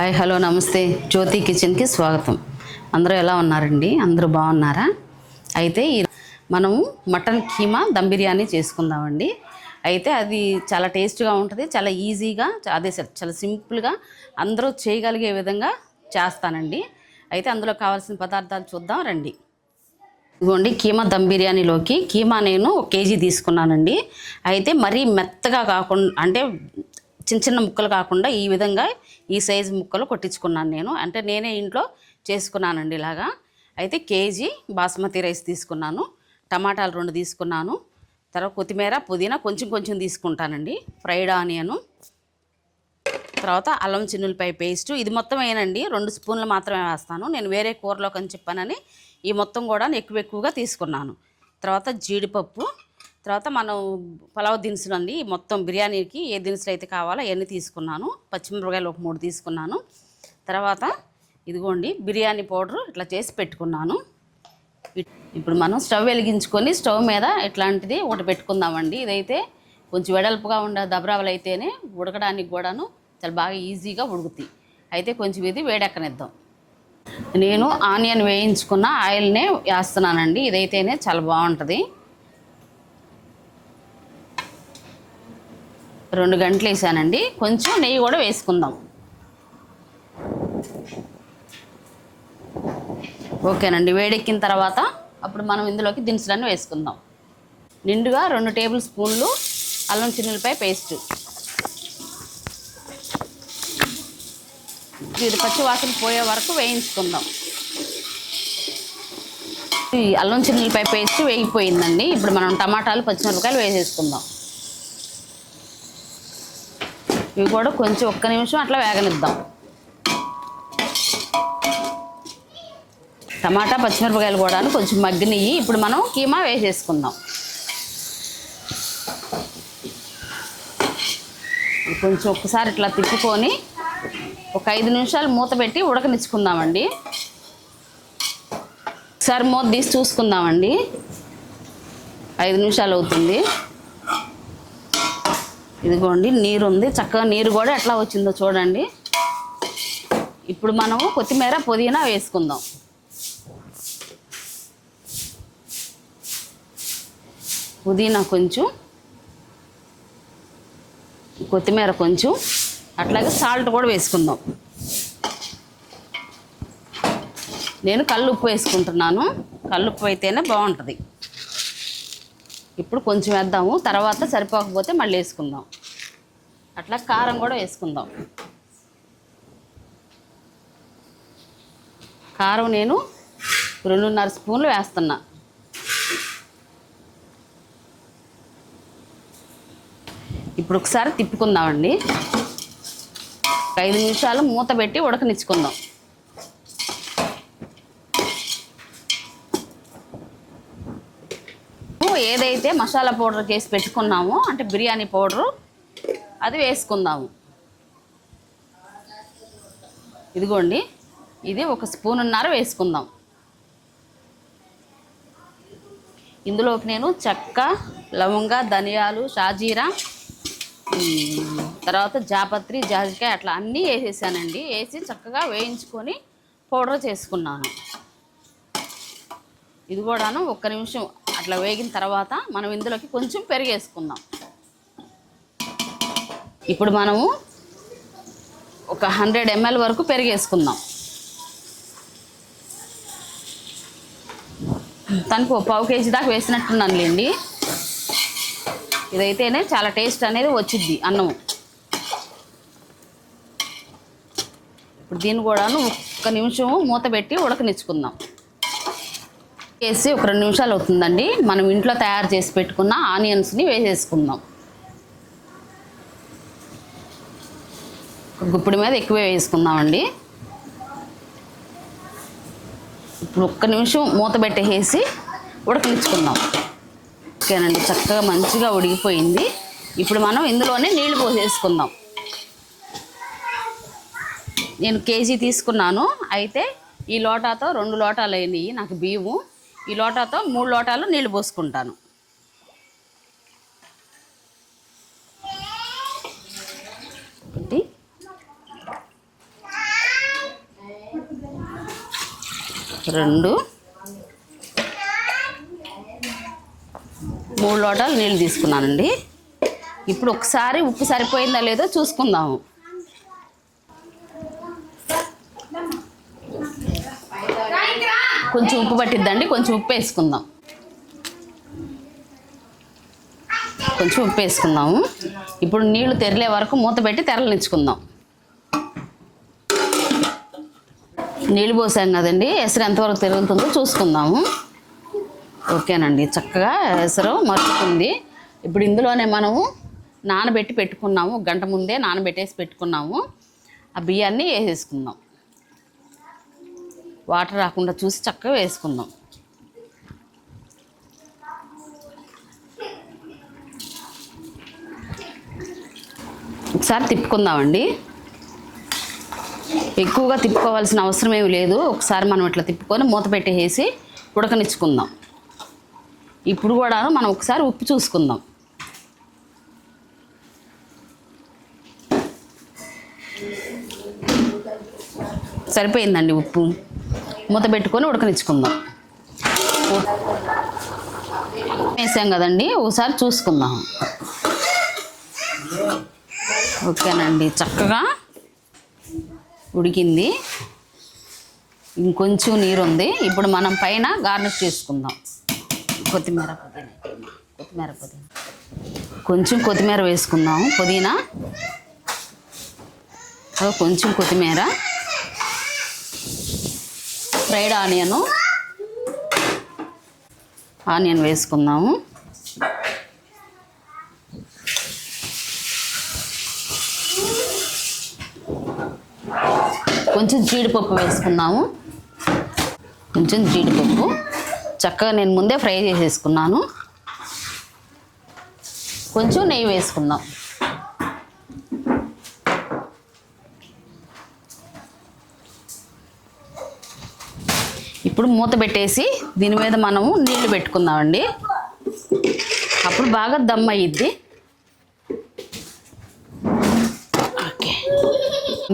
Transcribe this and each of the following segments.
Hi hello నమస్తే. జ్యోతి కిచెన్కి స్వాగతం. అందరూ ఎలా ఉన్నారండి? అందరూ బాగున్నారా? అయితే ఈ మనము మటన్ కీమా దమ్ బిర్యానీ చేసుకుందామండి. అయితే అది చాలా టేస్ట్గా ఉంటుంది చాలా ఈజీగా అదే సార్ చాలా సింపుల్గా అందరూ చేయగలిగే విధంగా చేస్తానండి. అయితే అందులో కావాల్సిన పదార్థాలు చూద్దాం రండి. ఇదిగోండి కీమా దమ్ బిర్యానీలోకి కీమా నేను ఒక కేజీ తీసుకున్నానండి. అయితే మరీ మెత్తగా కాకుండా అంటే చిన్న చిన్న ముక్కలు కాకుండా ఈ విధంగా ఈ సైజు ముక్కలు కొట్టించుకున్నాను నేను. అంటే నేనే ఇంట్లో చేసుకున్నానండి ఇలాగా. అయితే కేజీ బాస్మతి రైస్ తీసుకున్నాను. టమాటాలు రెండు తీసుకున్నాను. తర్వాత కొత్తిమీర పుదీనా కొంచెం కొంచెం తీసుకుంటానండి. Fried onion. తర్వాత అల్లం చిన్నులపై పేస్టు. ఇది మొత్తం వేయనండి రెండు స్పూన్లు మాత్రమే వేస్తాను. నేను వేరే కూరలోకి అని చెప్పానని ఈ మొత్తం కూడా ఎక్కువ ఎక్కువగా తీసుకున్నాను. తర్వాత జీడిపప్పు. తర్వాత మనం పలావ్ దినుసులు అండి మొత్తం బిర్యానీకి ఏ దినుసులు అయితే కావాలో అవన్నీ తీసుకున్నాను. పచ్చిమిరపకాయలు ఒక మూడు తీసుకున్నాను. తర్వాత ఇదిగోండి బిర్యానీ పౌడర్ ఇట్లా చేసి పెట్టుకున్నాను. ఇప్పుడు మనం స్టవ్ వెలిగించుకొని స్టవ్ మీద ఇట్లాంటిది ఒకటి పెట్టుకుందామండి. ఇదైతే కొంచెం వెడల్పుగా ఉండే దబరావలు అయితేనే ఉడకడానికి కూడాను చాలా బాగా ఈజీగా ఉడుకుతాయి. అయితే కొంచెం ఇది వేడెక్కనిద్దాం. నేను ఆనియన్ వేయించుకున్న ఆయిల్నే వేస్తున్నానండి. ఇదైతేనే చాలా బాగుంటుంది. రెండు గంటలు వేసానండి. కొంచెం నెయ్యి కూడా వేసుకుందాం. ఓకేనండి. వేడెక్కిన తర్వాత అప్పుడు మనం ఇందులోకి దినుసులన్నీ వేసుకుందాం. నిండుగా రెండు టేబుల్ స్పూన్లు అల్లం చిన్నులపై పేస్ట్. ఇది పచ్చి వాసన పోయే వరకు వేయించుకుందాం. ఈ అల్లం చిన్నులపై పేస్ట్ వేగిపోయిందండి. ఇప్పుడు మనం టమాటాలు పచ్చిమిరపకాయలు వేసేసుకుందాం. ఇవి కూడా కొంచెం ఒక్క నిమిషం అట్లా వేగనిద్దాం. టమాటా పచ్చిమిరపకాయలు కూడా కొంచెం మగ్గినయ్యి. ఇప్పుడు మనం కీమా వేసేసుకుందాం. కొంచెం ఒక్కసారి ఇట్లా తిప్పుకొని ఒక ఐదు నిమిషాలు మూత పెట్టి ఉడకనిచ్చుకుందామండి. ఒకసారి మూత తీసి చూసుకుందామండి. ఐదు నిమిషాలు అవుతుంది. ఇదిగోండి నీరు ఉంది చక్కగా నీరు కూడా ఎట్లా వచ్చిందో చూడండి. ఇప్పుడు మనము కొత్తిమీర పుదీనా వేసుకుందాం. పుదీనా కొంచెం కొత్తిమీర కొంచెం అట్లాగే సాల్ట్ కూడా వేసుకుందాం. నేను కల్లుప్పు వేసుకుంటున్నాను. కల్లుప్పు అయితేనే బాగుంటుంది. ఇప్పుడు కొంచెం వేద్దాము తర్వాత సరిపోకపోతే మళ్ళీ వేసుకుందాం. అట్లా కారం కూడా వేసుకుందాం. కారం నేను రెండున్నర స్పూన్లు వేస్తున్నా. ఇప్పుడు ఒకసారి తిప్పుకుందామండి. ఐదు నిమిషాలు మూత పెట్టి ఉడకనిచ్చుకుందాం. ఏదైతే మసాలా పౌడర్ చేసి పెట్టుకున్నామో అంటే బిర్యానీ పౌడరు అది వేసుకుందాము. ఇదిగోండి ఇది ఒక స్పూనున్నర వేసుకుందాం. ఇందులోకి నేను చెక్క లవంగ ధనియాలు షాజీరా తర్వాత జాపత్రి జాజికాయ అట్లా అన్నీ వేసేసానండి. వేసి చక్కగా వేయించుకొని పౌడర్ చేసుకున్నాను. ఇది కూడాను ఒక్క నిమిషం అట్లా వేగిన తర్వాత మనం ఇందులోకి కొంచెం పెరిగేసుకుందాం. ఇప్పుడు మనము ఒక హండ్రెడ్ ఎంఎల్ వరకు పెరిగేసుకుందాం. తనకు పావు కేజీ దాకా వేసినట్టున్నానులేండి ఇదైతేనే చాలా టేస్ట్ అనేది వచ్చిద్ది అన్నము. ఇప్పుడు దీన్ని కూడాను ఒక్క నిమిషం మూత పెట్టి ఉడకనిచ్చుకుందాం. వేసి ఒక రెండు నిమిషాలు అవుతుందండి. మనం ఇంట్లో తయారు చేసి పెట్టుకున్న ఆనియన్స్ని వేసేసుకుందాం. ఒక గుప్పిడి మీద ఎక్కువే వేసుకుందామండి. ఇప్పుడు ఒక్క నిమిషం మూత పెట్టేసి ఉడకనిచ్చుకుందాం. ఓకేనండి చక్కగా మంచిగా ఉడికిపోయింది. ఇప్పుడు మనం ఇందులోనే నీళ్ళు పోసేసుకుందాం. నేను కేజీ తీసుకున్నాను. అయితే ఈ లోటాతో రెండు లోటాలు అయినాయి. నాకు బియ్యము. ఈ లోటాతో మూడు లోటాలు నీళ్ళు పోసుకుంటాను. రెండు. మూడు లోటాలు నీళ్ళు తీసుకున్నానండి. ఇప్పుడు ఒకసారి ఉప్పు సరిపోయిందా లేదో చూసుకుందాము. కొంచెం ఉప్పు పట్టిద్దండి కొంచెం ఉప్పు వేసుకుందాం. కొంచెం ఉప్పు వేసుకుందాము. ఇప్పుడు నీళ్ళు తెరలే వరకు మూత పెట్టి తెరలనిచ్చుకుందాం. నీళ్ళు పోసాం కదండి ఎసరు ఎంతవరకు తిరుగుతుందో చూసుకుందాము. ఓకేనండి చక్కగా ఎసరు మరుచుకుంది. ఇప్పుడు ఇందులోనే మనము నానబెట్టి పెట్టుకున్నాము గంట ముందే నానబెట్టేసి పెట్టుకున్నాము. ఆ బియ్యాన్ని వేసేసుకుందాం. వాటర్ రాకుండా చూసి చక్కగా వేసుకుందాం. ఒకసారి తిప్పుకుందామండి. ఎక్కువగా తిప్పుకోవాల్సిన అవసరం ఏమి లేదు. ఒకసారి మనం ఇట్లా తిప్పుకొని మూత పెట్టేసి ఉడకనిచ్చుకుందాం. ఇప్పుడు కూడా మనం ఒకసారి ఉప్పు చూసుకుందాం. సరిపోయిందండి ఉప్పు? మూత పెట్టుకొని ఉడకనిచ్చుకుందాం. వేసాం కదండి ఒకసారి చూసుకుందాం. ఓకేనండి చక్కగా ఉడికింది. ఇంకొంచెం నీరు ఉంది ఇప్పుడు మనం పైన గార్నిష్ చేసుకుందాం. కొత్తిమీర పుదీనా. కొత్తిమీర పుదీనా. కొంచెం కొత్తిమీర వేసుకుందాం పుదీనా. కొంచెం కొత్తిమీర. Fried onion. ఆనియన్ వేసుకుందాము. కొంచెం జీడిపప్పు వేసుకున్నాము కొంచెం జీడిపప్పు. చక్కగా నేను ముందే ఫ్రై చేసేసుకున్నాను. కొంచెం నెయ్యి వేసుకుందాం. ఇప్పుడు మూత పెట్టేసి దీని మీద మనము నీళ్ళు పెట్టుకుందామండి. అప్పుడు బాగా దమ్ అయ్యిద్ది ఓకే.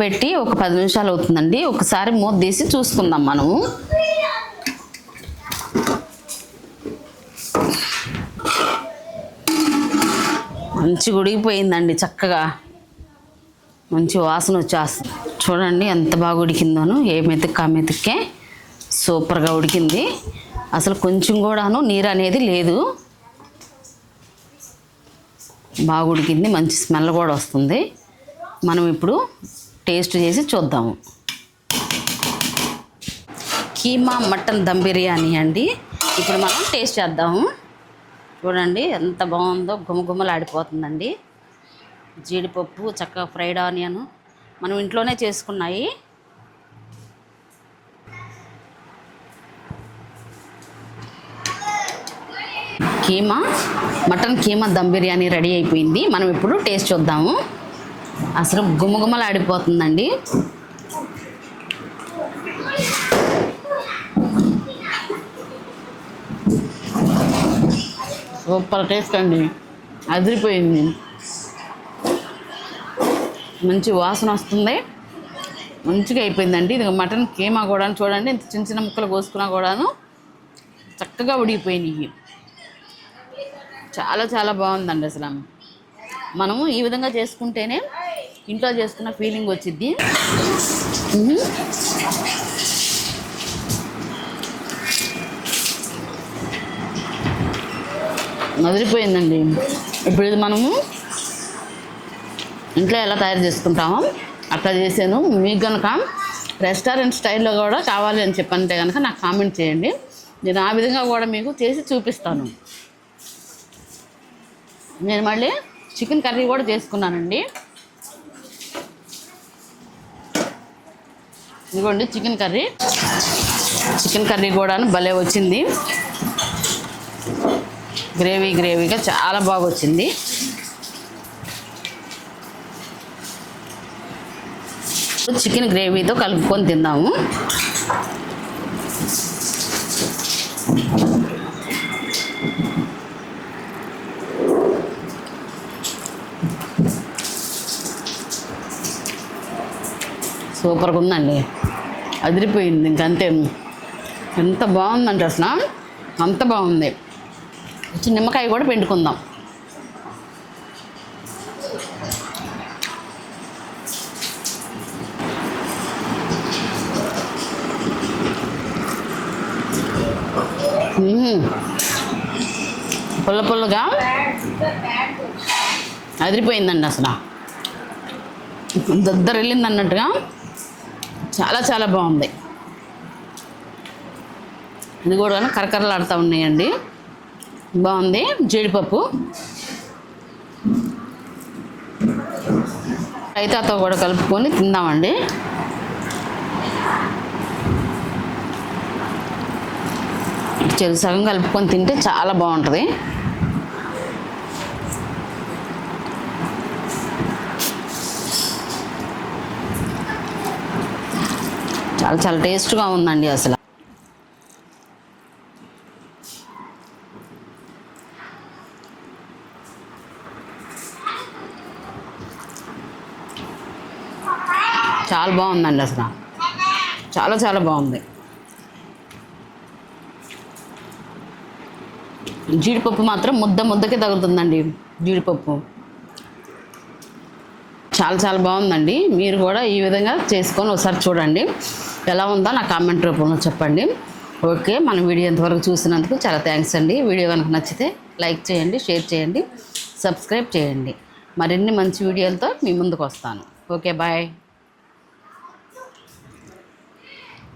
పెట్టి ఒక పది నిమిషాలు అవుతుందండి. ఒకసారి మూత తీసి చూసుకుందాం మనము. మంచి ఉడికిపోయిందండి చక్కగా. మంచి వాసన వచ్చేస్తుంది. చూడండి ఎంత బాగా ఉడికిందోను ఏ మెతుక్క ఆ మెతుక్కే సూపర్గా ఉడికింది. అసలు కొంచెం కూడాను నీరు అనేది లేదు. బాగా ఉడికింది. మంచి స్మెల్ కూడా వస్తుంది. మనం ఇప్పుడు టేస్ట్ చేసి చూద్దాము. కీమా మటన్ దమ్ బిర్యానీ అండి. ఇప్పుడు మనం టేస్ట్ చేద్దాము. చూడండి ఎంత బాగుందో గుమగుమలాడిపోతుందండి జీడిపప్పు చక్కగా ఫ్రైడ్ ఆనియన్ మనం ఇంట్లోనే చేసుకున్నాయి. కీమా మటన్ కీమా దమ్ బిర్యానీ రెడీ అయిపోయింది. మనం ఇప్పుడు టేస్ట్ చూద్దాము. అసలు గుమగుమలాడిపోతుందండి. సూపర్ టేస్ట్ అండి. అదిరిపోయింది. మంచి వాసన వస్తుంది. మంచిగా అయిపోయిందండి. ఇది మటన్ కీమా కూడా చూడండి. ఇంత చిన్న చిన్న ముక్కలు కోసుకున్నా కూడాను చక్కగా ఉడిగిపోయినాయి చాలా చాలా బాగుందండి అసలు. మనము ఈ విధంగా చేసుకుంటేనే ఇంట్లో చేసుకున్న ఫీలింగ్ వచ్చింది అదిరిపోయిందండి ఇప్పుడు ఇది మనము ఇంట్లో ఎలా తయారు చేసుకుంటామో అట్లా చేశాను. మీకు కనుక రెస్టారెంట్ స్టైల్లో కూడా కావాలి అని చెప్పంటే కనుక నాకు కామెంట్ చేయండి. నేను ఆ విధంగా కూడా మీకు చేసి చూపిస్తాను. నేను మళ్ళీ చికెన్ కర్రీ కూడా చేసుకున్నానండి. ఇదిగోండి చికెన్ కర్రీ. చికెన్ కర్రీ కూడా భలే వచ్చింది. గ్రేవీ గ్రేవీగా చాలా బాగా వచ్చింది. చికెన్ గ్రేవీతో కలుపుకొని తిన్నాము సూపర్గా ఉందండి. అదిరిపోయింది ఇంకంతే ఎంత బాగుందంటే అసలు అంత బాగుంది. చిన్న నిమ్మకాయ కూడా పెండుకుందాం పుల్ల పుల్లగా అదిరిపోయిందండి అసలు. దద్దరు వెళ్ళింది అన్నట్టుగా చాలా చాలా బాగుంది. ఇది కూడా కరకరలాడుతూ ఉన్నాయండి. బాగుంది. జీడిపప్పు. రైతాతో కూడా కలుపుకొని తిందామండి. చెరు సగం కలుపుకొని తింటే చాలా బాగుంటుంది. చాలా చాలా టేస్ట్గా ఉందండి అసలు. చాలా బాగుందండి అసలు. చాలా చాలా బాగుంది. జీడిపప్పు మాత్రం ముద్ద ముద్దకే తగులుతుందండి జీడిపప్పు. చాలా చాలా బాగుందండి. మీరు కూడా ఈ విధంగా చేసుకొని ఒకసారి చూడండి. ఎలా ఉందో నా కామెంట్ రూపంలో చెప్పండి. ఓకే మన వీడియో ఇంతవరకు చూసినందుకు చాలా థ్యాంక్స్ అండి. వీడియో కనుక నచ్చితే లైక్ చేయండి షేర్ చేయండి సబ్స్క్రైబ్ చేయండి. మరిన్ని మంచి వీడియోలతో మీ ముందుకు వస్తాను. Okay bye.